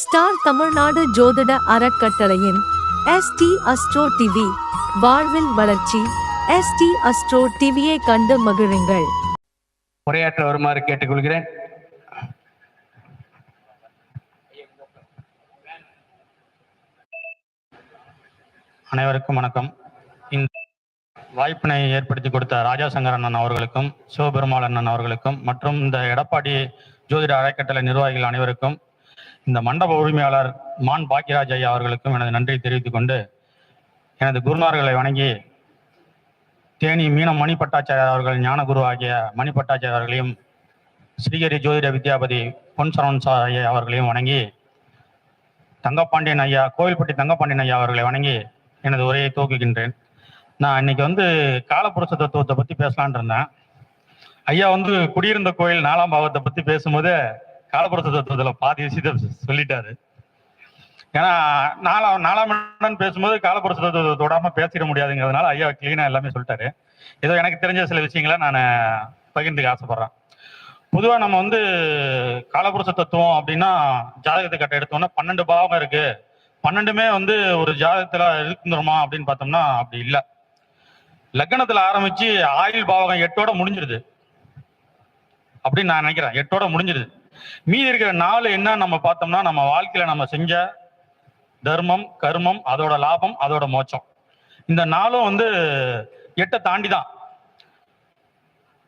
Star Tamil Nadu ஜோதிட அறக்கட்டளையின் ST astro TV வாழ்வில் வளர்ச்சி. எஸ்டி அஸ்ட்ரோ டிவியை கண்டு மகிழுங்கள். உரையாற்ற வருமாறு கேட்டுக்கொள்கிறேன். அனைவருக்கும் வணக்கம். இந்த வாய்ப்பினை ஏற்படுத்தி கொடுத்த ராஜா சங்கர் அண்ணன் அவர்களுக்கும் சிவபெருமாள் அண்ணன் அவர்களுக்கும் மற்றும் இந்த எடப்பாடி ஜோதிட அறக்கட்டளை நிர்வாகிகள் அனைவருக்கும் இந்த மண்டப உரிமையாளர் மான் பாக்கியராஜ் ஐயா அவர்களுக்கும் எனது நன்றியை தெரிவித்துக் கொண்டு எனது குருநார்களை வணங்கி தேனி மீனம் மணி பட்டாச்சாரியார் அவர்கள் ஞானகுரு ஆகிய மணி பட்டாச்சாரியார் அவர்களையும் ஸ்ரீஹரி ஜோதிட வித்யாபதி பொன் சரவண் சா ஐயா அவர்களையும் வணங்கி தங்கப்பாண்டியன் ஐயா கோவில்பட்டி தங்கப்பாண்டியன் ஐயா அவர்களை வணங்கி எனது உரையை துவக்குகின்றேன். நான் இன்னைக்கு வந்து காலப்புருஷ தத்துவத்தை பற்றி பேசலான் இருந்தேன். ஐயா வந்து குடியிருந்த கோயில் நாலாம் பாவத்தை பற்றி பேசும்போது காலப்புறத்து தத்துவத்துல பாதி விஷயத்த சொல்லிட்டாரு. ஏன்னா நாலாம் நாலாம் மன்னன் பேசும்போது காலப்புறத்து தத்துவத்தை தொடாம பேசிட முடியாதுங்கிறதுனால ஐயா கிளீனா எல்லாமே சொல்லிட்டாரு. ஏதோ எனக்கு தெரிஞ்ச சில விஷயங்களை நான் பகிர்ந்துக்க ஆசைப்படுறேன். பொதுவா நம்ம வந்து காலபுருஷ தத்துவம் அப்படின்னா ஜாதகத்தை கட்ட எடுத்தோம்னா பன்னெண்டு பாவம் இருக்கு. பன்னெண்டுமே வந்து ஒரு ஜாதகத்துல இருக்குந்துருமா அப்படின்னு பார்த்தோம்னா அப்படி இல்லை. லக்னத்துல ஆரம்பிச்சு ஆயுள் பாவகம் எட்டோட முடிஞ்சிருது. அப்படின்னு நான் நினைக்கிறேன். எட்டோட முடிஞ்சிருது. மீதி இருக்கிற நாலு என்ன நம்ம பார்த்தோம்னா நம்ம வாழ்க்கையில நம்ம செஞ்ச தர்மம் கர்மம் அதோட லாபம் அதோட மோச்சம் இந்த நாளும் வந்து எட்டை தாண்டி தான்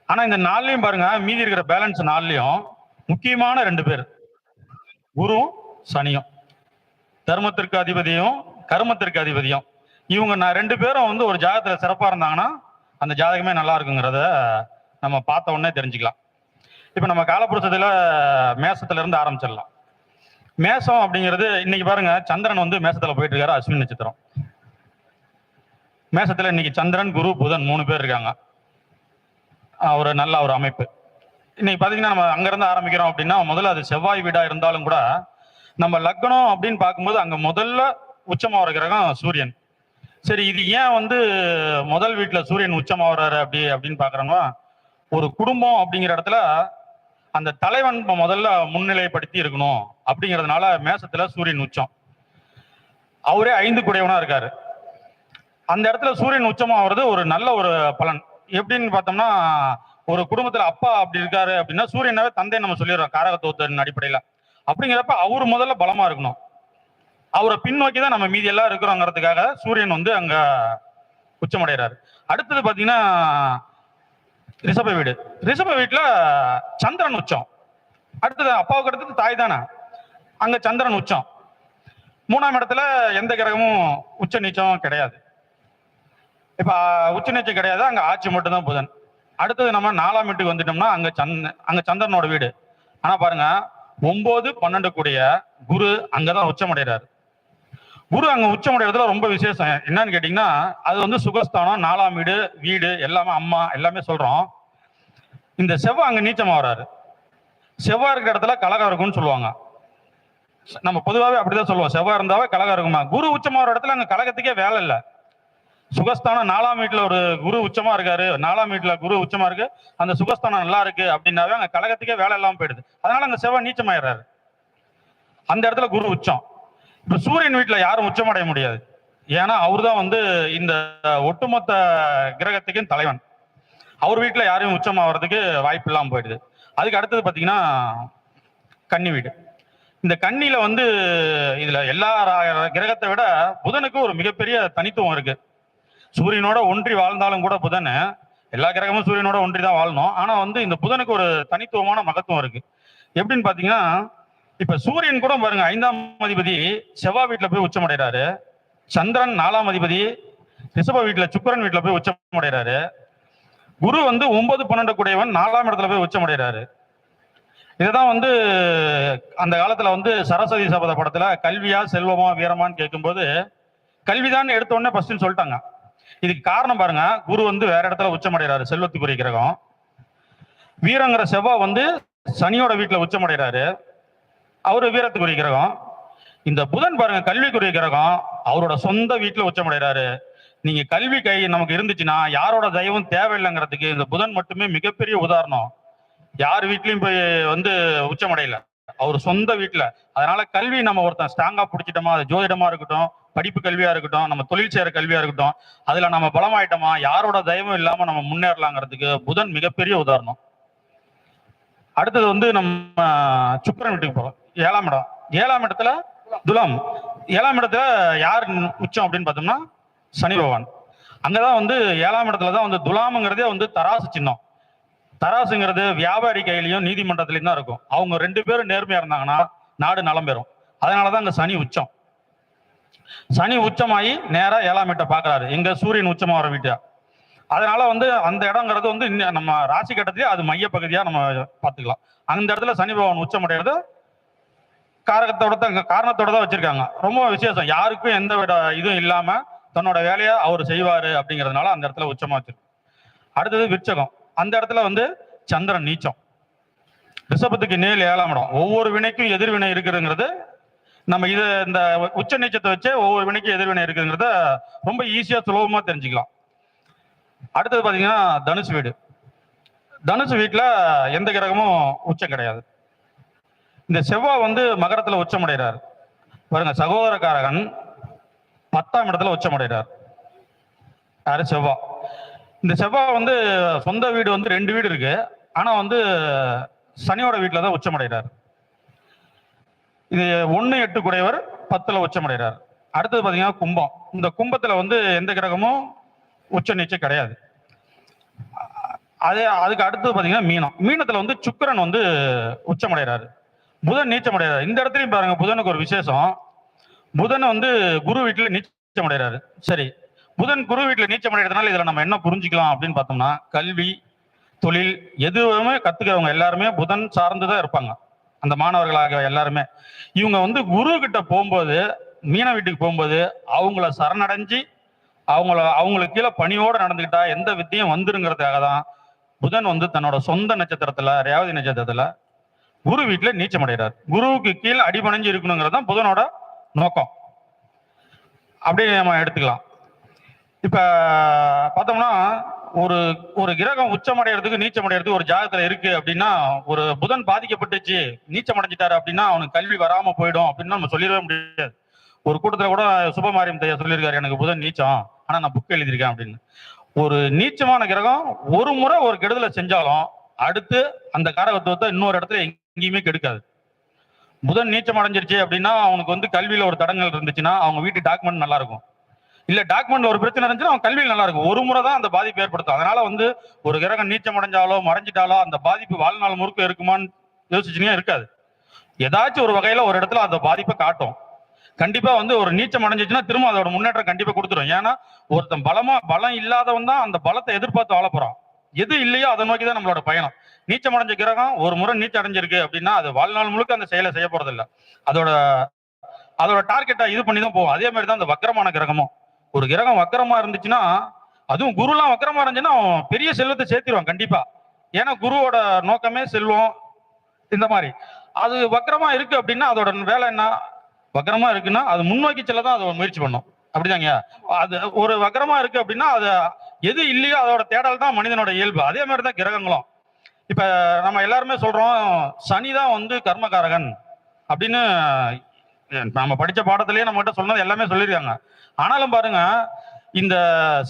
ஆனா இந்த நாள்லயும் பாருங்க மீதி இருக்கிற பேலன்ஸ் நாள்லயும் முக்கியமான ரெண்டு பேர். குருவும் சனியும். தர்மத்திற்கு அதிபதியும் கர்மத்திற்கு அதிபதியும். இவங்க நான் ரெண்டு பேரும் வந்து ஒரு ஜாதகத்துல சிறப்பா இருந்தாங்கன்னா அந்த ஜாதகமே நல்லா இருக்குங்கிறத நம்ம பார்த்த உடனே தெரிஞ்சுக்கலாம். இப்போ நம்ம காலப்புருஷத்தில் மேசத்துல இருந்து ஆரம்பிச்சிடலாம். மேசம் அப்படிங்கிறது இன்னைக்கு பாருங்க சந்திரன் வந்து மேசத்துல போயிட்டு இருக்காரு அஸ்வினி நட்சத்திரம். மேசத்துல இன்னைக்கு சந்திரன் குரு புதன் மூணு பேர் இருக்காங்க. ஒரு நல்ல ஒரு அமைப்பு. இன்னைக்கு பாத்தீங்கன்னா நம்ம அங்கிருந்து ஆரம்பிக்கிறோம் அப்படின்னா முதல்ல அது செவ்வாய் வீடா இருந்தாலும் கூட நம்ம லக்னம் அப்படின்னு பார்க்கும்போது அங்க முதல்ல உச்சமாகிற கிரகம் சூரியன். சரி இது ஏன் வந்து முதல் வீட்டுல சூரியன் உச்சமாகறாரு அப்படி அப்படின்னு பாக்குறோம்னா ஒரு குடும்பம் அப்படிங்கிற இடத்துல அந்த தலைவன் முதல்ல முன்னிலைப்படுத்தி இருக்கணும் அப்படிங்கிறதுனால மேசத்துல சூரியன் உச்சம். அவரே ஐந்து குடையவனா இருக்காரு. அந்த இடத்துல சூரியன் உச்சமாகிறது ஒரு நல்ல ஒரு பலன். எப்படின்னு பார்த்தோம்னா ஒரு குடும்பத்துல அப்பா அப்படி இருக்காரு அப்படின்னா சூரியனாவே தந்தை நம்ம சொல்லிடுறோம் காரகத்துவத்தின் அடிப்படையில. அப்படிங்கிறப்ப அவர் முதல்ல பலமா இருக்கணும். அவரை பின்னோக்கி தான் நம்ம மீதி எல்லாம் இருக்கிறோங்கிறதுக்காக சூரியன் வந்து அங்க உச்சமடைகிறாரு அடுத்தது பாத்தீங்கன்னா ரிஷப வீடு. ரிஷப வீட்டுல சந்திரன் உச்சம். அடுத்தது அப்பாவுக்கு அடுத்தது தாய் தானே. அங்க சந்திரன் உச்சம். மூணாம் இடத்துல எந்த கிரகமும் உச்ச நீச்சம் கிடையாது. இப்ப உச்ச நீச்சம் கிடையாது. அங்க ஆட்சி மட்டும்தான் புதன். அடுத்தது நம்ம நாலாம் வீட்டுக்கு வந்துட்டோம்னா அங்க சந்த அங்க சந்திரனோட வீடு. ஆனா பாருங்க ஒன்பது பன்னெண்டு கூடிய குரு அங்கதான் உச்சமடைகிறார் குரு அங்க இடத்துல ரொம்ப விசேஷம். என்னன்னு கேட்டீங்கன்னா அது வந்து சுகஸ்தானம் நாலாம் வீடு வீடு எல்லாமே அம்மா எல்லாமே சொல்றோம். இந்த செவ்வாய் அங்க நீச்சமா வராரு செவ்வாய் இருக்கிற இடத்துல கலகம் இருக்கும்னு சொல்லுவாங்க. நம்ம பொதுவாகவே அப்படிதான் சொல்லுவோம். செவ்வாய் இருந்தாவே கலகம் இருக்குமா குரு உச்சமா ஒரு இடத்துல அங்க கலகத்துக்கே வேலை இல்லை. சுகஸ்தானம் நாலாம் வீட்டுல ஒரு குரு உச்சமா இருக்காரு. நாலாம் வீட்டுல குரு உச்சமா இருக்கு. அந்த சுகஸ்தானம் நல்லா இருக்கு அப்படின்னாவே அங்க கலகத்துக்கே வேலை இல்லாம போயிடுது. அதனால அங்க செவ்வாய் நீச்சமாயிடுறாரு அந்த இடத்துல குரு உச்சம். இப்ப சூரியன் வீட்டுல யாரும் உச்சமடைய முடியாது. ஏன்னா அவர்தான் வந்து இந்த ஒட்டுமொத்த கிரகத்துக்கும் தலைவன். அவர் வீட்டுல யாரையும் உச்சமாவதுக்கு வாய்ப்பு இல்லாம போயிடுது. அதுக்கு அடுத்தது பாத்தீங்கன்னா கன்னி வீடு. இந்த கன்னியில வந்து இதுல எல்லா கிரகத்தை விட புதனுக்கு ஒரு மிகப்பெரிய தனித்துவம் இருக்கு. சூரியனோட ஒன்றி வாழ்ந்தாலும் கூட புதன் எல்லா கிரகமும் சூரியனோட ஒன்றி தான் வாழணும். ஆனா வந்து இந்த புதனுக்கு ஒரு தனித்துவமான மகத்துவம் இருக்கு. எப்படின்னு பாத்தீங்கன்னா இப்ப சூரியன் கூட பாருங்க ஐந்தாம் அதிபதி செவ்வாய் வீட்டுல போய் உச்சமடைறாரு. சந்திரன் நாலாம் அதிபதி ரிஷப வீட்டுல சுக்கரன் வீட்டுல போய் உச்சமடைறாரு. குரு வந்து ஒன்பது பன்னெண்டு கூடையவன் நாலாம் இடத்துல போய் உச்சமடைறாரு. இதுதான் வந்து அந்த காலத்துல வந்து சரஸ்வதி சபத படத்துல கல்வியா செல்வமா வீரமான்னு கேட்கும்போது கல்விதான் எடுத்த உடனே ஃபர்ஸ்ட்னு சொல்லிட்டாங்க. இதுக்கு காரணம் பாருங்க குரு வந்து வேற இடத்துல உச்சமடைறாரு செல்வத்துக்குரிய கிரகம். வீரங்கிற செவ்வாய் வந்து சனியோட வீட்டுல உச்சமடைறாரு. அவரு வீரத்துக்குரிய கிரகம். இந்த புதன் பாருங்க கல்விக்குரிய கிரகம். அவரோட சொந்த வீட்டுல உச்சமடைறாரு. நீங்க கல்வி கை நமக்கு இருந்துச்சுன்னா யாரோட தயவும் தேவையில்லைங்கிறதுக்கு இந்த புதன் மட்டுமே மிகப்பெரிய உதாரணம். யார் வீட்லயும் போய் வந்து உச்சமடையல. அவர் சொந்த வீட்டுல. அதனால கல்வி நம்ம ஒருத்தன் ஸ்ட்ராங்கா பிடிச்சிட்டோமா அது ஜோதிடமா இருக்கட்டும் படிப்பு கல்வியா இருக்கட்டும் நம்ம தொழில் செய்யற கல்வியா இருக்கட்டும் அதுல நம்ம பலமாயிட்டோமா யாரோட தயவும் இல்லாம நம்ம முன்னேறலாங்கிறதுக்கு புதன் மிகப்பெரிய உதாரணம். அடுத்தது வந்து நம்ம சுக்கரன் வீட்டுக்கு போகலாம். ஏழாம் இடம். ஏழாம் இடத்துல துலாம். ஏழாம் இடத்துல யார் உச்சம் அப்படின்னு பார்த்தோம்னா சனி பகவான். அங்கதான் வந்து ஏழாம் இடத்துல தான் வந்து துலாமுங்கிறதே வந்து தராசு சின்னம். தராசுங்கிறது வியாபாரி கையிலையும் நீதிமன்றத்திலையும் தான் இருக்கும். அவங்க ரெண்டு பேரும் நேர்மையா இருந்தாங்கன்னா நாடு நலம் பெறும். அதனாலதான் அங்க சனி உச்சம். சனி உச்சமாயி நேரா ஏழாம் வீட்டை பாக்குறாரு எங்க சூரியன் உச்சமா வர வீட்டா அதனால வந்து அந்த இடங்கிறது வந்து நம்ம ராசி கட்டத்திலேயே அது மைய பகுதியா நம்ம பாத்துக்கலாம் அந்த இடத்துல சனி பகவான் உச்சம் அடைகிறது காரகத்தோட தான் காரணத்தோட தான் வச்சிருக்காங்க. ரொம்ப விசேஷம். யாருக்கும் எந்த விட இதுவும் இல்லாம தன்னோட வேலையை அவர் செய்வாரு அப்படிங்கிறதுனால அந்த இடத்துல உச்சமா வச்சிருக்கு அடுத்தது விருச்சகம். அந்த இடத்துல வந்து சந்திரன் நீச்சம். ரிஷபத்துக்கு நேல் ஏழாம் இடம். ஒவ்வொரு வினைக்கும் எதிர்வினை இருக்குதுங்கிறது நம்ம இது இந்த உச்ச நீச்சத்தை வச்சு ஒவ்வொரு வினைக்கும் எதிர்வினை இருக்குங்கிறத ரொம்ப ஈஸியா சுலபமா தெரிஞ்சுக்கலாம். அடுத்தது பாத்தீங்கன்னா தனுசு வீடு. தனுசு வீட்டுல எந்த கிரகமும் உச்சம் கிடையாது. இந்த செவ்வாய் வந்து மகரத்துல உச்சமடைகிறார் பாருங்க சகோதரக்காரகன் பத்தாம் இடத்துல உச்சமடைகிறார் யாரு? செவ்வாய். இந்த செவ்வாய் வந்து சொந்த வீடு வந்து ரெண்டு வீடு இருக்கு. ஆனா வந்து சனியோட வீட்டில் தான் உச்சமடைகிறார் இது ஒன்று எட்டு குடையவர் பத்துல உச்சமடைகிறார் அடுத்தது பார்த்தீங்கன்னா கும்பம். இந்த கும்பத்தில் வந்து எந்த கிரகமும் உச்ச நீச்சம் கிடையாது. அதே அதுக்கு அடுத்தது பார்த்தீங்கன்னா மீனம். மீனத்தில் வந்து சுக்கிரன் வந்து உச்சமடைகிறாரு புதன் நீச்சமடைகிறார் இந்த இடத்துலையும் பாருங்க புதனுக்கு ஒரு விசேஷம். புதன் வந்து குரு வீட்டில் நீச்சம் அடைகிறாரு சரி புதன் குரு வீட்டில் நீச்சம் அடைகிறதுனால இதில் நம்ம என்ன புரிஞ்சுக்கலாம் அப்படின்னு பார்த்தோம்னா கல்வி தொழில் எதுவுமே கத்துக்கிறவங்க எல்லாருமே புதன் சார்ந்துதான் இருப்பாங்க. அந்த மாணவர்களாக எல்லாருமே. இவங்க வந்து குரு கிட்ட போகும்போது மீன வீட்டுக்கு போகும்போது அவங்கள சரணடைஞ்சு அவங்கள அவங்களுக்கு கீழே பணியோடு நடந்துக்கிட்டா எந்த வித்தியும் வந்துருங்கிறதுக்காக தான் புதன் வந்து தன்னோட சொந்த நட்சத்திரத்துல ரேவதி நட்சத்திரத்துல குரு வீட்டுல நீச்சம் அடைகிறார் குருவுக்கு கீழே அடிபணிஞ்சு இருக்கணுங்கிறது தான் புதனோட நோக்கம். அப்படின்னு நம்ம எடுத்துக்கலாம். இப்ப பார்த்தோம்னா ஒரு ஒரு கிரகம் உச்சம் அடைகிறதுக்கு நீச்சம் அடைகிறதுக்கு ஒரு ஜாதகத்துல இருக்கு அப்படின்னா ஒரு புதன் பாதிக்கப்பட்டுச்சு நீச்சம் அடைஞ்சிட்டாரு அப்படின்னா அவனுக்கு கல்வி வராம போயிடும் அப்படின்னு நம்ம சொல்லிடவே முடியாது. ஒரு கூட்டத்துல கூட சுபமாரியம் தையா சொல்லியிருக்காரு எனக்கு புதன் நீச்சம் ஆனா நான் புக் எழுதியிருக்கேன் அப்படின்னு. ஒரு நீச்சமான கிரகம் ஒரு முறை ஒரு கெடுதலை செஞ்சாலும் அடுத்து அந்த காரகத்துவத்தை இன்னொரு இடத்துல எங்கேயுமே கெடுக்காது. புதன் நீச்சம் அடைஞ்சிருச்சு அப்படின்னா அவனுக்கு வந்து கல்வியில ஒரு தடங்கள் இருந்துச்சுன்னா அவங்க வீட்டு டாக்குமெண்ட் நல்லா இருக்கும் இல்ல டாக்குமெண்ட் ஒரு பிரச்சனை இருந்துச்சுன்னா அவன் கல்வியில் நல்லா இருக்கும் ஒரு முறை தான் அந்த பாதிப்பு ஏற்படுத்தும். அதனால வந்து ஒரு கிரகம் நீச்சம் அடைஞ்சாலோ மறைஞ்சிட்டாலோ அந்த பாதிப்பு வாழ்நாள் முழுக்க இருக்குமான்னு யோசிச்சுனே இருக்காது. ஏதாச்சும் ஒரு வகையில ஒரு இடத்துல அந்த பாதிப்பை காட்டும். கண்டிப்பா வந்து ஒரு நீச்சம் அடைஞ்சிச்சுன்னா திரும்ப அதோட முன்னேற்றம் கண்டிப்பா கொடுத்துரும். ஏன்னா ஒருத்தன் பலமா பலம் இல்லாதவன் தான் அந்த பலத்தை எதிர்பார்த்து வாழ போறான். எது இல்லையோ அதை நோக்கி தான் நம்மளோட பயணம். நீச்சம் அடைஞ்ச கிரகம் ஒரு முறை நீச்சம் அடைஞ்சிருக்கு அப்படின்னா அது வாழ்நாள் முழுக்க அந்த செயலை செய்ய போறது இல்லை அதோட அதோட டார்கெட்டா இது பண்ணி தான் போகும் அதே மாதிரி தான் அந்த வக்கரமான கிரகமும். ஒரு கிரகம் வக்கரமா இருந்துச்சுன்னா அதுவும் குருலாம் வக்கரமா இருந்துச்சுன்னா அவன் பெரிய செல்வத்தை சேர்த்திருவான் கண்டிப்பா. ஏன்னா குருவோட நோக்கமே செல்வம் இந்த மாதிரி. அது வக்கரமா இருக்கு அப்படின்னா அதோட வேலை என்ன? வக்கரமா இருக்குன்னா அது முன்னோக்கி செல்ல தான் அதை முயற்சி பண்ணும். அப்படிதாங்க. அது ஒரு வக்கரமா இருக்கு அப்படின்னா அது எது இல்லையோ அதோட தேடல் தான் மனிதனோட இயல்பு. அதே மாதிரி தான் கிரகங்களும். இப்ப நம்ம எல்லாருமே சொல்றோம் சனி தான் வந்து கர்மகாரகன் அப்படின்னு நம்ம படிச்ச பாடத்திலேயே நம்ம கிட்ட சொன்னது எல்லாமே சொல்லியிருக்காங்க. ஆனாலும் பாருங்க இந்த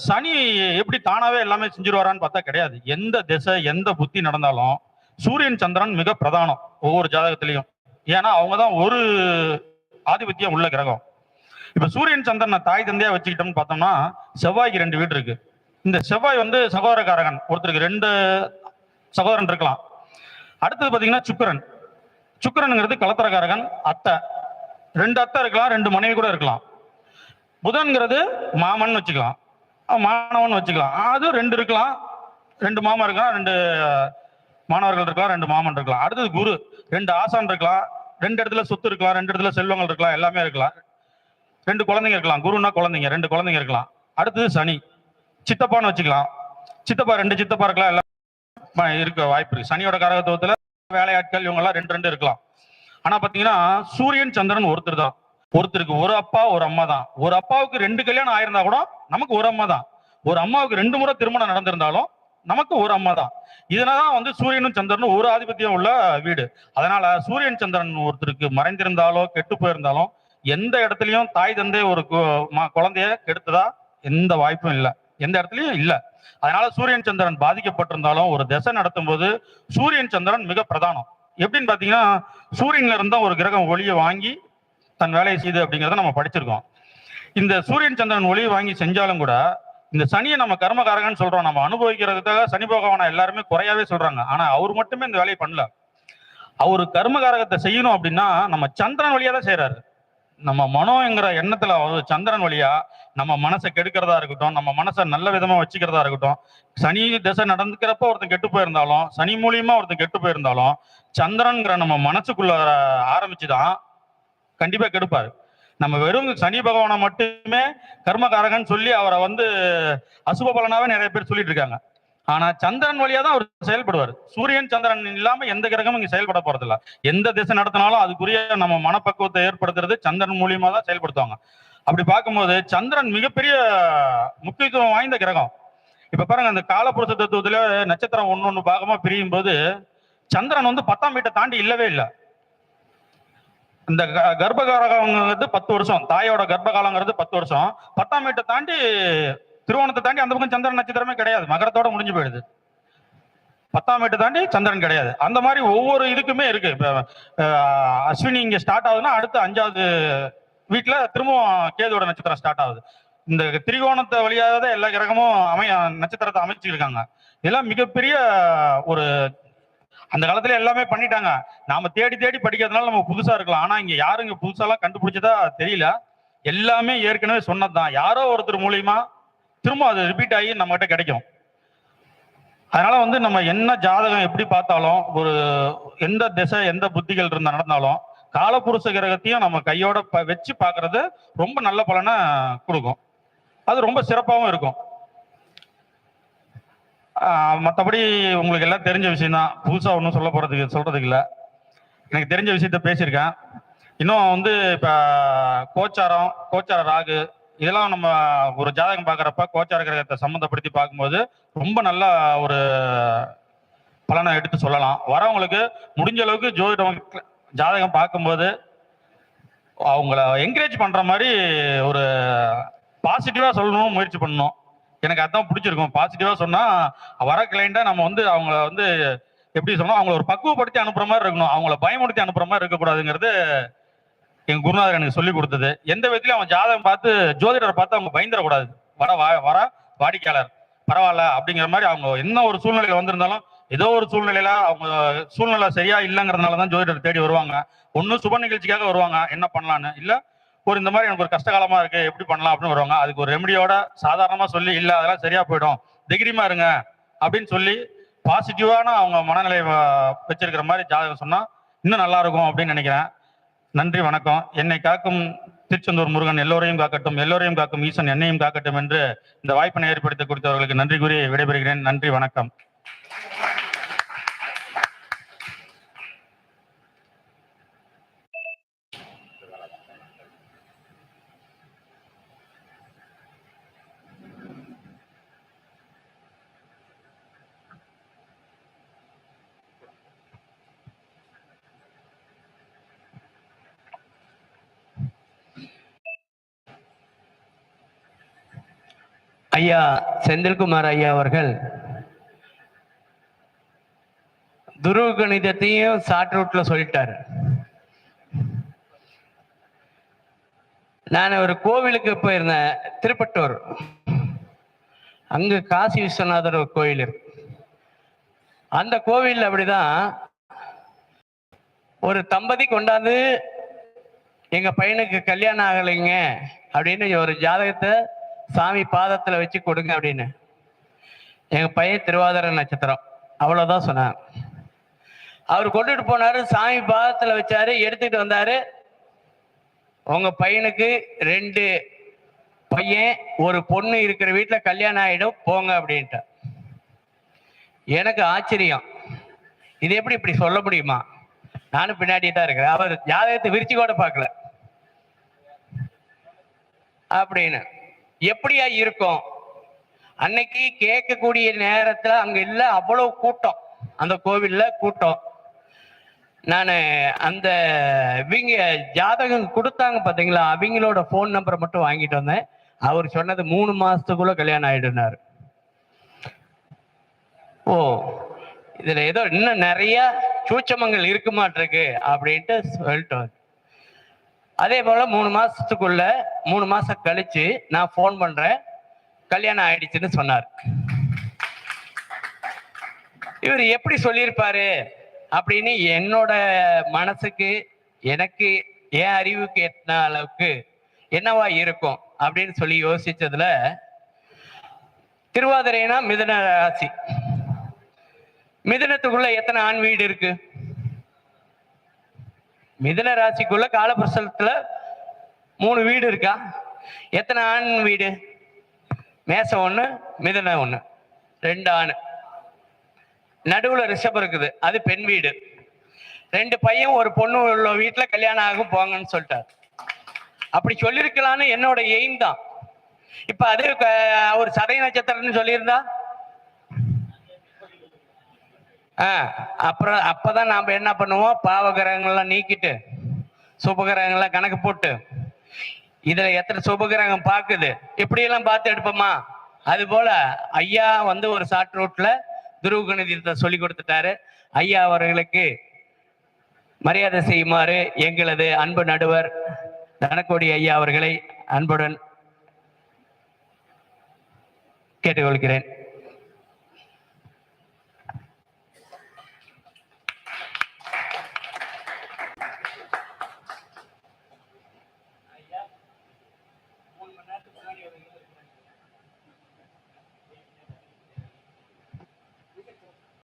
சனி எப்படி தானாவே எல்லாமே செஞ்சிருவாரான்னு பார்த்தா கிடையாது. எந்த திசை எந்த புத்தி நடந்தாலும் சூரியன் சந்திரன் மிக பிரதானம் ஒவ்வொரு ஜாதகத்திலையும். ஏன்னா அவங்க தான் ஒரு ஆதிபத்தியம் உள்ள கிரகம். இப்ப சூரியன் சந்திரனை தாய் தந்தையா வச்சுக்கிட்டோம்னு பார்த்தோம்னா செவ்வாய்க்கு ரெண்டு வீடு இருக்கு. இந்த செவ்வாய் வந்து சகோதரக்காரகன். ஒருத்தருக்கு ரெண்டு சகோதரன் இருக்கலாம். அடுத்தது பார்த்தீங்கன்னா சுக்கிரன். சுக்கிரனுங்கிறது கலத்தரக்காரகன் அத்தை. ரெண்டு அத்தை இருக்கலாம் ரெண்டு மனைவி கூட இருக்கலாம். புதன்கிறது மாமன் வச்சுக்கலாம். மாணவன் வச்சுக்கலாம். அது ரெண்டு இருக்கலாம். ரெண்டு மாமா இருக்கலாம் ரெண்டு மாணவர்கள் இருக்கலாம் ரெண்டு மாமன் இருக்கலாம். அடுத்தது குரு. ரெண்டு ஆசான் இருக்கலாம். ரெண்டு இடத்துல சொத்து இருக்கலாம் ரெண்டு இடத்துல செல்வங்கள் இருக்கலாம் எல்லாமே இருக்கலாம். ரெண்டு குழந்தைங்க இருக்கலாம். குருன்னா குழந்தைங்க ரெண்டு குழந்தைங்க இருக்கலாம். அடுத்தது சனி. சித்தப்பான்னு வச்சுக்கலாம். சித்தப்பா ரெண்டு சித்தப்பா இருக்கலாம் எல்லாம் இருக்க வாய்ப்பு இருக்கு. சனியோட கரகத்துவத்துல வேலையாட்கள் இவங்க எல்லாம் ரெண்டு ரெண்டு இருக்கலாம். ஆனா பாத்தீங்கன்னா சூரியன் சந்திரன் ஒருத்தர் தான். ஒருத்தருக்கு ஒரு அப்பா ஒரு அம்மா தான். ஒரு அப்பாவுக்கு ரெண்டு கல்யாணம் ஆயிருந்தா கூட நமக்கு ஒரு அம்மா தான். ஒரு அம்மாவுக்கு ரெண்டு முறை திருமணம் நடந்திருந்தாலும் நமக்கு ஒரு அம்மா தான். இதனாலதான் வந்து சூரியனும் சந்திரனும் ஒரு ஆதிபத்தியம் உள்ள வீடு. அதனால சூரியன் சந்திரன் ஒருத்தருக்கு மறைந்திருந்தாலோ கெட்டு போயிருந்தாலும் எந்த இடத்துலயும் தாய் தந்தை ஒரு கு- குழந்தைய கெடுத்ததா எந்த வாய்ப்பும் இல்லை. எந்த இடத்துலயும் இல்ல. அதனால சூரியன் சந்திரன் பாதிக்கப்பட்டிருந்தாலும் ஒரு திசை நடத்தும் போது சூரியன் சந்திரன் மிக பிரதானம். எப்படின்னு பாத்தீங்கன்னா சூரியன்ல இருந்தா ஒரு கிரகம் ஒளியை வாங்கி தன் வேலையை செய்யுது அப்படிங்கிறத நம்ம படிச்சிருக்கோம். இந்த சூரியன் சந்திரன் ஒளியை வாங்கி செஞ்சாலும் கூட இந்த சனியை நம்ம கர்மகாரகன்னு சொல்றோம். நம்ம அனுபவிக்கிறதுக்காக சனி பகவானை எல்லாருமே குறையாவே சொல்றாங்க. ஆனா அவர் மட்டுமே இந்த வேலையை பண்ணல. அவர் கர்மகாரகத்தை செய்யணும் அப்படின்னா நம்ம சந்திரன் வழியா தான் செய்யறாரு நம்ம மனோங்கிற எண்ணத்துல அவர் சந்திரன் வழியா நம்ம மனசை கெடுக்கிறதா இருக்கட்டும் நம்ம மனசை நல்ல விதமா வச்சுக்கிறதா இருக்கட்டும் சனி திசை நடந்துக்கிறப்ப ஒருத்தன் கெட்டு போயிருந்தாலும் சனி மூலியமா ஒருத்தன் கெட்டு போயிருந்தாலும் சந்திரன்கிற நம்ம மனசுக்குள்ள ஆரம்பிச்சுதான் கண்டிப்பா கெடுப்பாரு. நம்ம வெறும் சனி பகவானை மட்டுமே கர்மகாரகன் சொல்லி அவரை வந்து அசுப பலனாவே நிறைய பேர் சொல்லிட்டு இருக்காங்க. ஆனா சந்திரன் வழியா தான் அவர் செயல்படுவார். சூரியன் சந்திரன் இல்லாம எந்த கிரகமும் இங்க செயல்பட போறது இல்ல எந்த திசை நடத்தினாலும் அதுக்குரிய நம்ம மனப்பக்குவத்தை ஏற்படுத்துறது சந்திரன் மூலியமா தான் செயல்படுத்துவாங்க. அப்படி பார்க்கும்போது சந்திரன் மிகப்பெரிய முக்கியத்துவம் வாய்ந்த கிரகம். இப்ப பாருங்க அந்த காலப்புருஷ தத்துவத்துல நட்சத்திரம் ஒன்னு ஒண்ணு பாகமா பிரியும் போது சந்திரன் வந்து பத்தாம் வீட்டை தாண்டி இல்லவே இல்லை. இந்த க- கர்ப்பகாரகங்கிறது பத்து வருஷம். தாயோட கர்ப்பகாலங்கிறது பத்து வருஷம். பத்தாம் வீட்டை தாண்டி திருவோணத்தை தாண்டி அந்த பக்கம் சந்திரன் நட்சத்திரமே கிடையாது. மகரத்தோட முடிஞ்சு போயிடுது. பத்தாம் வீட்டை தாண்டி சந்திரன் கிடையாது. அந்த மாதிரி ஒவ்வொரு இதுக்குமே இருக்கு. இப்போ அஸ்வினி இங்க ஸ்டார்ட் ஆகுதுன்னா அடுத்த அஞ்சாவது வீட்டுல திரும்பவும் கேதுவோட நட்சத்திரம் ஸ்டார்ட் ஆகுது. இந்த திரிகோணத்தை வழியாக தான் எல்லா கிரகமும் அமைய நட்சத்திரத்தை அமைச்சிருக்காங்க. இதெல்லாம் மிகப்பெரிய ஒரு அந்த காலத்துல எல்லாமே பண்ணிட்டாங்க. நாம தேடி தேடி படிக்கிறதுனால நம்ம புதுசா இருக்கலாம். ஆனா இங்க யாரும் இங்க புதுசாலாம் கண்டுபிடிச்சதா தெரியல. எல்லாமே ஏற்கனவே சொன்னதுதான். யாரோ ஒருத்தர் மூலியமா திரும்ப அது ரிப்பீட் ஆகி நம்மகிட்ட கிடைக்கும். அதனால வந்து நம்ம என்ன ஜாதகம் எப்படி பார்த்தாலும் ஒரு எந்த திசை எந்த புத்திகள் இருந்த நடந்தாலும் காலப்புருஷ கிரகத்தையும் நம்ம கையோட ப- வச்சு பார்க்கறது ரொம்ப நல்ல பலனை கொடுக்கும். அது ரொம்ப சிறப்பாகவும் இருக்கும். மற்றபடி உங்களுக்கு எல்லாம் தெரிஞ்ச விஷயம் தான் ஒன்றும் சொல்ல போகிறதுக்கு சொல்கிறதுக்கு இல்லை. எனக்கு தெரிஞ்ச விஷயத்த பேசியிருக்கேன். இன்னும் வந்து இப்போ கோச்சாரம் கோச்சார ராகு இதெல்லாம் நம்ம ஒரு ஜாதகம் பார்க்குறப்ப கோச்சார கிரகத்தை சம்மந்தப்படுத்தி பார்க்கும்போது ரொம்ப நல்ல ஒரு பலனை எடுத்து சொல்லலாம். வரவங்களுக்கு முடிஞ்ச அளவுக்கு ஜோதிடம் ஜாதகம் பார்க்கும்போது அவங்கள என்கரேஜ் பண்ற மாதிரி ஒரு பாசிட்டிவா சொல்லணும் முயற்சி பண்ணணும். எனக்கு அதான் பிடிச்சிருக்கும். பாசிட்டிவா சொன்னா வர கிளைண்ட்டை நம்ம வந்து அவங்கள வந்து எப்படி சொன்னால் அவங்கள ஒரு பக்குவப்படுத்தி அனுப்புற மாதிரி இருக்கணும். அவங்கள பயமுறுத்தி அனுப்புற மாதிரி இருக்கக்கூடாதுங்கிறது எங்க குருநாதர் எனக்கு சொல்லி கொடுத்தது. எந்த விதத்திலும் அவன் ஜாதகம் பார்த்து ஜோதிடரை பார்த்து அவங்க பயந்துடக்கூடாது. வர வா- வர வாடிக்கையாளர். பரவாயில்ல அப்படிங்கிற மாதிரி அவங்க என்ன ஒரு சூழ்நிலையில வந்திருந்தாலும் ஏதோ ஒரு சூழ்நிலையில அவங்க சூழ்நிலை சரியா இல்லைங்கிறதுனால தான் ஜோதிடர் தேடி வருவாங்க. ஒன்றும் சுப நிகழ்ச்சிக்காக வருவாங்க. என்ன பண்ணலான்னு? இல்லை ஒரு இந்த மாதிரி எனக்கு ஒரு கஷ்டகாலமா இருக்கு எப்படி பண்ணலாம் அப்படின்னு வருவாங்க. அதுக்கு ஒரு ரெமடியோட சாதாரணமா சொல்லி இல்ல அதெல்லாம் சரியா போயிடும். திகிரிமா இருங்க. அப்படின்னு சொல்லி பாசிட்டிவான அவங்க மனநிலை வச்சிருக்கிற மாதிரி ஜாதகம் சொன்னா இன்னும் நல்லா இருக்கும் அப்படின்னு நினைக்கிறேன். நன்றி வணக்கம். என்னை காக்கும் திருச்செந்தூர் முருகன் எல்லோரையும் காக்கட்டும் எல்லோரையும் காக்கும் ஈசன் என்னையும் காக்கட்டும் என்று இந்த வாய்ப்பினை ஏற்படுத்தி கொடுத்தவர்களுக்கு நன்றி கூறி விடைபெறுகிறேன். நன்றி வணக்கம். ஐயா செந்தில்குமார் ஐயா அவர்கள் துருவ கணிதத்தையும் ஷார்ட் ரூட்ல சொல்லிட்டாரு. நான் ஒரு கோவிலுக்கு போயிருந்தேன் திருப்பட்டூர். அங்க காசி விஸ்வநாதர் ஒரு கோயில் இருக்கு. அந்த கோவில் அப்படிதான் ஒரு தம்பதி கொண்டாந்து எங்க பையனுக்கு கல்யாணம் ஆகலைங்க அப்படின்னு ஒரு ஜாதகத்தை சாமி பாதத்துல வச்சு கொடுங்க அப்படின்னு. எங்க பையன் திருவாதிர நட்சத்திரம். அவ்வளவுதான் சொன்னாங்க அவர் கொண்டுட்டு போனாரு சாமி பாதத்துல வச்சாரு எடுத்துட்டு வந்தாரு. உங்க பையனுக்கு ரெண்டு பையன் ஒரு பொண்ணு இருக்கிற வீட்டுல கல்யாணம் ஆயிடும் போங்க அப்படின்ட்டு எனக்கு ஆச்சரியம். இது எப்படி இப்படி சொல்ல முடியுமா? நானும் பின்னாடியே தான் இருக்கிறேன். அவர் ஜாதகத்தை விரிச்சு கூட பார்க்கல. அப்படின்னு. எப்படியா இருக்கும்? அன்னைக்கு கேட்கக்கூடிய நேரத்துல அங்க இல்ல அவ்வளவு கூட்டம். அந்த கோவில்ல கூட்டம். நான் அந்த இவங்க ஜாதகம் கொடுத்தாங்க பாத்தீங்களா? அவங்களோட ஃபோன் நம்பரை மட்டும் வாங்கிட்டு வந்தேன். அவர் சொன்னது மூணு மாசத்துக்குள்ள கல்யாணம் ஆயிடுனாரு. ஓ இதுல ஏதோ இன்னும் நிறைய சூச்சமங்கள் இருக்க மாட்டிருக்கு அப்படின்ட்டு சொல்லிட்டு அதே போல மூணு மாசத்துக்குள்ள மூணு மாசம் கழிச்சு நான் ஃபோன் பண்றேன். கல்யாணம் ஆயிடுச்சுன்னு சொன்னார். இவர் எப்படி சொல்லியிருப்பாரு? அப்படின்னு என்னோட மனசுக்கு எனக்கு என் அறிவுக்கு எத்தனை அளவுக்கு என்னவா இருக்கும் அப்படின்னு சொல்லி யோசிச்சதுல திருவாதிரைனா மிதன ராசி. மிதனத்துக்குள்ள எத்தனை ஆண் வீடு இருக்கு? மிதன ராசிக்குள்ள காலபுருஷத்துல மூணு வீடு இருக்கா? எத்தனை ஆண் வீடு? மேசம் ஒண்ணு மிதன ஒண்ணு. ரெண்டு ஆண். நடுவுல ரிஷபம் இருக்குது. அது பெண் வீடு. ரெண்டு பையன் ஒரு பொண்ணு உள்ள வீட்டுல கல்யாணம் ஆகும் போங்கன்னு சொல்லிட்டார். அப்படி சொல்லியிருக்கலான்னு என்னோட எய்ம் தான். இப்ப அது அவர் ஒரு சதய நட்சத்திரம்னு சொல்லியிருந்தா அப்புறம் அப்பதான் நாம என்ன பண்ணுவோம்? பாவ கிரகங்கள்லாம் நீக்கிட்டு சுபகிரகங்கள்லாம் கணக்கு போட்டு இதுல எத்தனை சுபகிரகம் பாக்குது? இப்படி எல்லாம் பார்த்து எடுப்போமா? அது போல ஐயா வந்து ஒரு ஷார்ட் ரூட்ல துருவ கணிதத்தை சொல்லி கொடுத்துட்டாரு. ஐயா அவர்களுக்கு மரியாதை செய்யுமாறு எங்களது அன்பு நடுவர் தனக்கோடி ஐயா அவர்களை அன்புடன் கேட்டுக்கொள்கிறேன்.